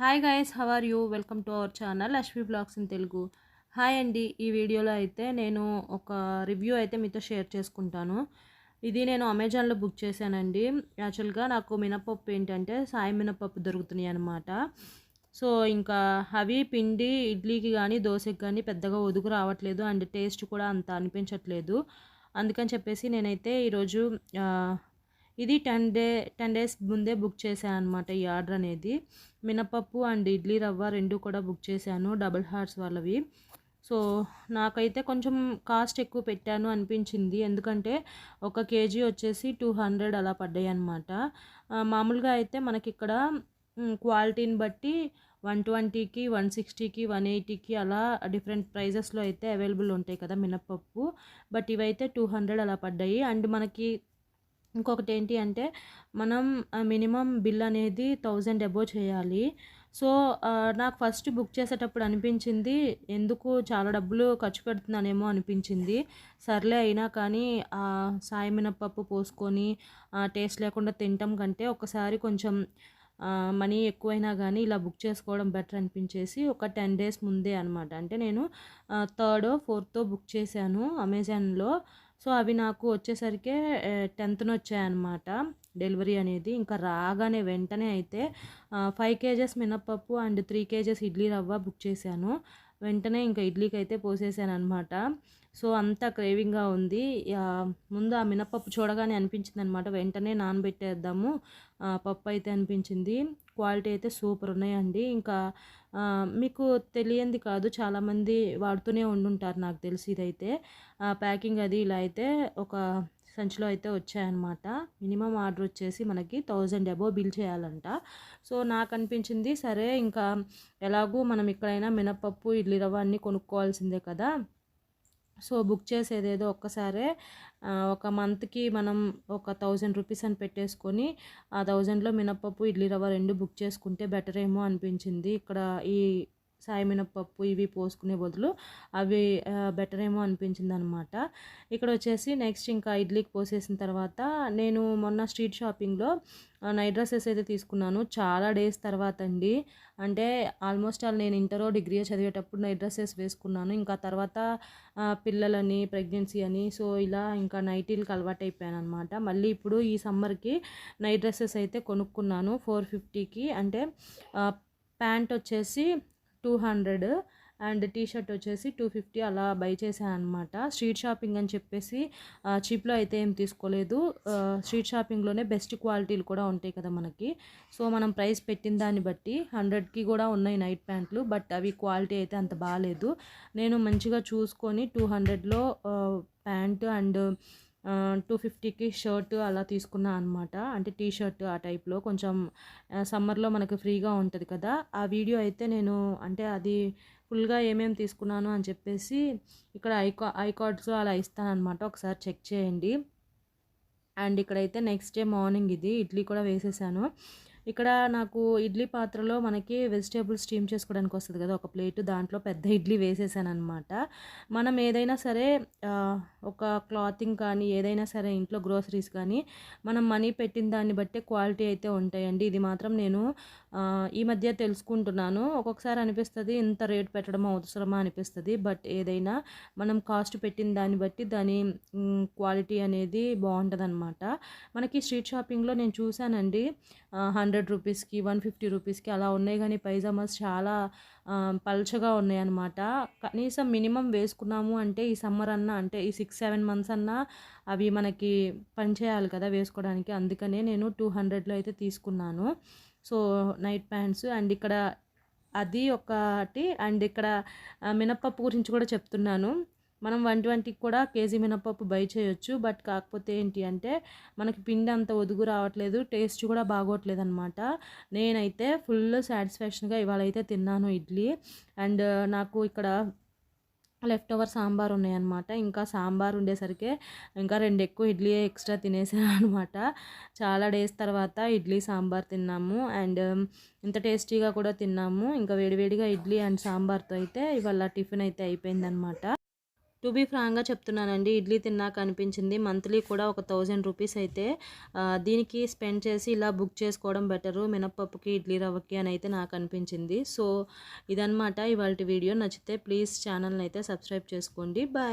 Hi guys how are you welcome to our channel Lakshmi blogs in Telugu hi అండి ఈ వీడియోలో అయితే నేను ఒక రివ్యూ అయితే మీతో షేర్ చేసుకుంటాను. ఇది నేను అమెజాన్లో బుక్ చేశానండి. యాక్చువల్గా నాకు మినపప్పు ఏంటంటే సాయి మినపప్పు దొరుకుతున్నాయి అనమాట సో ఇంకా అవి పిండి ఇడ్లీకి కానీ దోశకి కానీ పెద్దగా ఒదుగు రావట్లేదు. అండ్ టేస్ట్ కూడా అంత అనిపించట్లేదు. అందుకని చెప్పేసి నేనైతే ఈరోజు ఇది టెన్ డే టెన్ డేస్ ముందే బుక్ చేశాను అనమాట ఈ ఆర్డర్ అనేది. మినపప్పు అండ్ ఇడ్లీ రవ్వ రెండు కూడా బుక్ చేశాను డబుల్ హార్ట్స్ వాళ్ళవి. సో నాకైతే కొంచెం కాస్ట్ ఎక్కువ పెట్టాను అనిపించింది. ఎందుకంటే ఒక కేజీ వచ్చేసి టూ హండ్రెడ్ అలా పడ్డాయి అనమాట మామూలుగా అయితే మనకి ఇక్కడ క్వాలిటీని బట్టి వన్ ట్వంటీకి వన్ సిక్స్టీకి వన్ ఎయిటీకి అలా డిఫరెంట్ ప్రైజెస్లో అయితే అవైలబుల్ ఉంటాయి కదా మినప్పప్పు బట్ ఇవైతే టూ హండ్రెడ్ అలా పడ్డాయి. అండ్ మనకి ఇంకొకటి ఏంటి అంటే మనం మినిమం బిల్ అనేది థౌజండ్ అబోవ్ చేయాలి. సో నాకు ఫస్ట్ బుక్ చేసేటప్పుడు అనిపించింది ఎందుకు చాలా డబ్బులు ఖర్చు పెడుతున్నానేమో అనిపించింది. సర్లే అయినా కానీ ఆ సాయి పోసుకొని టేస్ట్ లేకుండా తినటం కంటే ఒకసారి కొంచెం మనీ ఎక్కువైనా కానీ ఇలా బుక్ చేసుకోవడం బెటర్ అనిపించేసి ఒక టెన్ డేస్ ముందే అనమాట అంటే నేను థర్డ్ ఫోర్త్ బుక్ చేశాను అమెజాన్లో. సో అవి నాకు వచ్చేసరికి టెన్త్న వచ్చాయన్నమాట డెలివరీ అనేది ఇంకా రాగానే వెంటనే అయితే ఫైవ్ కేజెస్ మినప్పప్పు and three KGs idli rava book చేశాను. వెంటనే ఇంకా ఇడ్లీకి అయితే పోసేసాను అనమాట సో అంత క్రేవింగ్గా ఉంది. ముందు ఆ మినపప్పు చూడగానే అనిపించింది అనమాట వెంటనే నానబెట్టేద్దాము. పప్పు అయితే అనిపించింది. క్వాలిటీ అయితే సూపర్ ఉన్నాయండి. ఇంకా మీకు తెలియంది కాదు చాలామంది వాడుతూనే ఉండుంటారు నాకు తెలిసి ఇదైతే. ప్యాకింగ్ అది ఇలా అయితే ఒక సంచిలో అయితే వచ్చాయన్నమాట. మినిమం ఆర్డర్ వచ్చేసి మనకి థౌజండ్ అబోవ్ బిల్ చేయాలంట. సో నాకు అనిపించింది సరే ఇంకా ఎలాగూ మనం ఇక్కడైనా మినపప్పు ఇడ్లీ రవ్వ అన్నీ కొనుక్కోవాల్సిందే కదా. సో బుక్ చేసేదేదో ఒక్కసారే ఒక మంత్కి మనం ఒక థౌజండ్ రూపీస్ అని పెట్టేసుకొని ఆ థౌజండ్లో మినప్పప్పు ఇడ్లీ రవ్వ రెండు బుక్ చేసుకుంటే బెటర్ ఏమో అనిపించింది. ఇక్కడ ఈ సాయి మినప్పప్పు ఇవి పోసుకునే బదులు అవి బెటర్ ఏమో అనిపించింది అనమాట ఇక్కడ వచ్చేసి నెక్స్ట్ ఇంకా ఇడ్లీకి పోసేసిన తర్వాత నేను మొన్న స్ట్రీట్ షాపింగ్లో నైట్ డ్రెస్సెస్ అయితే తీసుకున్నాను. చాలా డేస్ తర్వాత అండి అంటే ఆల్మోస్ట్ ఆల్ నేను ఇంటరో డిగ్రీ చదివేటప్పుడు నైట్ డ్రెస్సెస్ వేసుకున్నాను. ఇంకా తర్వాత పిల్లలని ప్రెగ్నెన్సీ అని సో ఇలా ఇంకా నైటీలకు అలవాటు అయిపోయాను అనమాట మళ్ళీ ఇప్పుడు ఈ సమ్మర్కి నైట్ డ్రెస్సెస్ అయితే కొనుక్కున్నాను. ఫోర్ ఫిఫ్టీకి అంటే ప్యాంట్ వచ్చేసి two hundred and T shirt వచ్చేసి టూ ఫిఫ్టీ అలా బై చేశాను అనమాట స్ట్రీట్ షాపింగ్ అని చెప్పేసి చీప్లో అయితే ఏం తీసుకోలేదు. స్ట్రీట్ షాపింగ్లోనే బెస్ట్ క్వాలిటీలు కూడా ఉంటాయి కదా మనకి. సో మనం ప్రైస్ పెట్టిన దాన్ని బట్టి హండ్రెడ్కి కూడా ఉన్నాయి నైట్ ప్యాంట్లు బట్ అవి క్వాలిటీ అయితే అంత బాగాలేదు. నేను మంచిగా చూసుకొని టూ హండ్రెడ్లో ప్యాంటు అండ్ టూ ఫిఫ్టీకి షర్ట్ అలా తీసుకున్నా అనమాట అంటే టీ షర్ట్ ఆ టైప్లో. కొంచెం సమ్మర్లో మనకు ఫ్రీగా ఉంటుంది కదా. ఆ వీడియో అయితే నేను అంటే అది ఫుల్గా ఏమేమి తీసుకున్నాను అని చెప్పేసి ఇక్కడ ఐకా ఐకార్డ్స్ అలా ఇస్తానమాట ఒకసారి చెక్ చేయండి. అండ్ ఇక్కడైతే నెక్స్ట్ డే మార్నింగ్ ఇది. ఇడ్లీ కూడా వేసేసాను. ఇక్కడ నాకు ఇడ్లీ పాత్రలో మనకి వెజిటేబుల్స్ స్టీమ్ చేసుకోవడానికి వస్తుంది కదా ఒక ప్లేట్ దాంట్లో పెద్ద ఇడ్లీ వేసేసాను అనమాట మనం ఏదైనా సరే ఒక క్లాతింగ్ కానీ ఏదైనా సరే ఇంట్లో గ్రోసరీస్ కానీ మనం మనీ పెట్టిన దాన్ని బట్టే క్వాలిటీ అయితే ఉంటాయండి. ఇది మాత్రం నేను ఈ మధ్య తెలుసుకుంటున్నాను. ఒక్కొక్కసారి అనిపిస్తుంది ఇంత రేట్ పెట్టడం అవసరమా అనిపిస్తుంది బట్ ఏదైనా మనం కాస్ట్ పెట్టిన దాన్ని బట్టి దాని క్వాలిటీ అనేది బాగుంటుంది అనమాట మనకి స్ట్రీట్ షాపింగ్లో నేను చూశానండి హండ్రెడ్ రూపీస్కి వన్ ఫిఫ్టీ రూపీస్కి అలా ఉన్నాయి కానీ పైజామాస్ చాలా పలుచగా పల్చగా ఉన్నాయి అనమాట కనీసం మినిమం వేసుకున్నాము అంటే ఈ సమ్మర్ అన్నా అంటే ఈ సిక్స్ సెవెన్ మంత్స్ అన్నా అవి మనకి పనిచేయాలి కదా వేసుకోవడానికి. అందుకనే నేను టూ హండ్రెడ్లో అయితే తీసుకున్నాను. సో నైట్ ప్యాంట్స్ అండ్ ఇక్కడ అది ఒకటి అండ్ ఇక్కడ మినప్పప్పు గురించి కూడా చెప్తున్నాను. మనం వన్ ట్వంటీకి కూడా కేజీ మినప్పప్పు బై చేయొచ్చు. బట్ కాకపోతే ఏంటి అంటే మనకి పిండి అంత ఒదుగు రావట్లేదు. టేస్ట్ కూడా బాగోట్లేదు అనమాట నేనైతే ఫుల్ సాటిస్ఫాక్షన్గా ఇవాళ అయితే తిన్నాను ఇడ్లీ. అండ్ నాకు ఇక్కడ లెఫ్ట్ ఓవర్ సాంబార్ ఉన్నాయన్నమాట. ఇంకా సాంబార్ ఉండేసరికి ఇంకా రెండు ఎక్కువ ఇడ్లీ ఎక్స్ట్రా తినేసాను అనమాట చాలా డేస్ తర్వాత ఇడ్లీ సాంబార్ తిన్నాము. అండ్ ఇంత టేస్టీగా కూడా తిన్నాము. ఇంకా వేడివేడిగా ఇడ్లీ అండ్ సాంబార్తో అయితే ఇవాళ టిఫిన్ అయితే అయిపోయిందనమాట టు బీ ఫ్రాంక్గా చెప్తున్నానండి. ఇడ్లీ తిన్నాక అనిపించింది. మంత్లీ కూడా ఒక థౌజండ్ రూపీస్ అయితే దీనికి స్పెండ్ చేసి ఇలా బుక్ చేసుకోవడం బెటరు. మినప్పప్పుకి ఇడ్లీ రవ్వకి అని అయితే నాకు అనిపించింది. సో ఇదనమాట ఇవాళ వీడియో. నచ్చితే ప్లీజ్ ఛానల్ని అయితే సబ్స్క్రైబ్ చేసుకోండి. బాయ్.